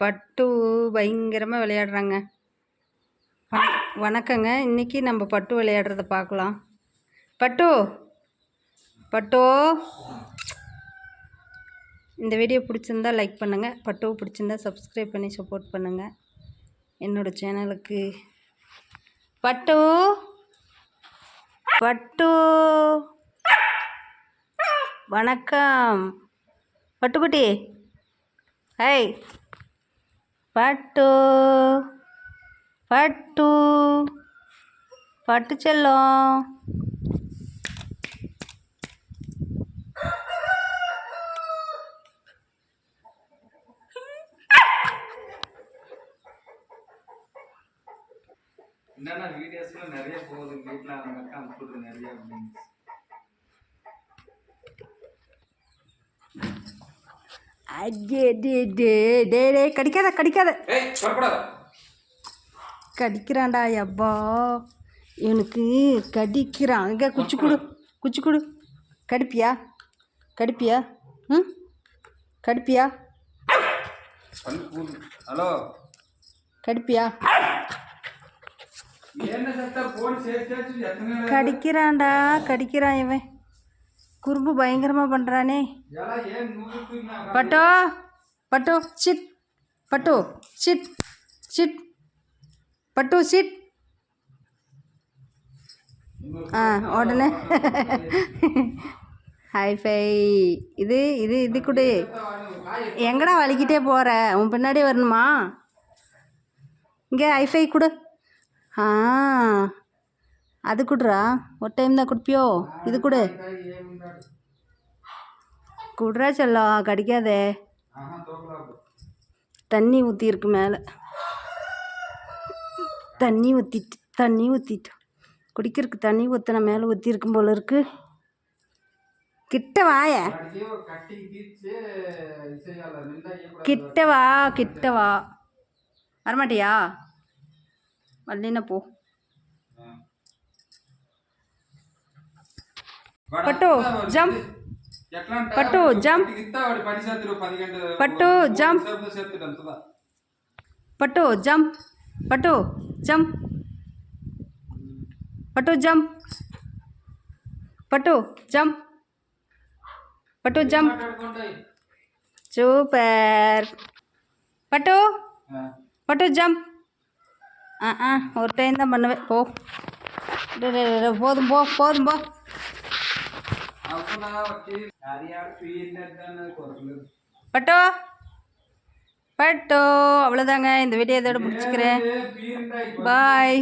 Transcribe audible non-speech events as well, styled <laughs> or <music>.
பட்டு பயங்கரமாக விளையாடுறாங்க. வணக்கங்க. இன்னைக்கு நம்ம பட்டு விளையாடுறத பார்க்கலாம் பட்டு பட்டு. இந்த வீடியோ பிடிச்சிருந்தா லைக் பண்ணுங்கள் பட்டு பிடிச்சிருந்தா சப்ஸ்கிரைப் பண்ணி சப்போர்ட் பண்ணுங்கள் என்னோடய சேனலுக்கு பட்டு பட்டு. வணக்கம். பட்டுக்குட்டி. ஹை பட்டு பட்டு பட்டு செல்லும். என்னன்னா வீடியோஸ்ல நிறைய போகுது வீட்டில் அவங்க அக்கா அனுப்பிடுது நிறைய அப்படின்னு. டே டே டே டே கடிக்காத கடிக்காத. கடிக்கிறான்டா அப்பா இவனுக்கு கடிக்கிறான். அங்கே குச்சி கொடு குச்சி கொடு. கடிப்பியா? கடிப்பியா? ம்? கடிப்பியா? ஹலோ. கடிப்பியா? கடிக்கிறான்டா கடிக்கிறான் இவன். குறும்பு பயங்கரமாக பண்ணுறானே பட்டோ பட்டு சிட் பட்டு சிட் சிட் பட்டு சிட். ஆ உடனே. <laughs> ஹைஃபை இது இது இது கொடு. எங்கடா வலிக்கிட்டே போகிற உன் பின்னாடி வரணுமா? இங்கே ஹைஃபை கொடு. ஆ. அது கொடுறா? ஒரு டைம் தான் கொடுப்பியோ? இது கொடு. குடுறா செல்லம் கடிக்காதே. தண்ணி ஊற்றிருக்கு மேலே. தண்ணி ஊற்றிட்டு தண்ணி ஊற்றிட்டு குடிக்கிறதுக்கு தண்ணி ஊற்றின மேலே ஊற்றிருக்கும் போல இருக்கு. கிட்ட வாய. கிட்ட வா கிட்ட வா. வரமாட்டியா? வரலினா போ. పట్టు, jump. పట్టు, jump. పని చేతులు పది గంటలు పట్టు, jump. చేతుడు అంతదా పట్టు జంప్ పట్టు జంప్ పట్టు జంప్ పట్టు జంప్ పట్టు జంప్ మాట్లాడుకుంటాయి சூப்பர் பட்டு பட்டு ஜம்ப் ஆ ஆ ஒரு டைம் தான் பண்ணுவேன் போ டேய், டேய், டேய், போதும் போ போதும் போ பட்டோ பட்டோ அவ்வளோதாங்க இந்த வீடியோ இதோட முடிச்சுக்கிறேன் பாய்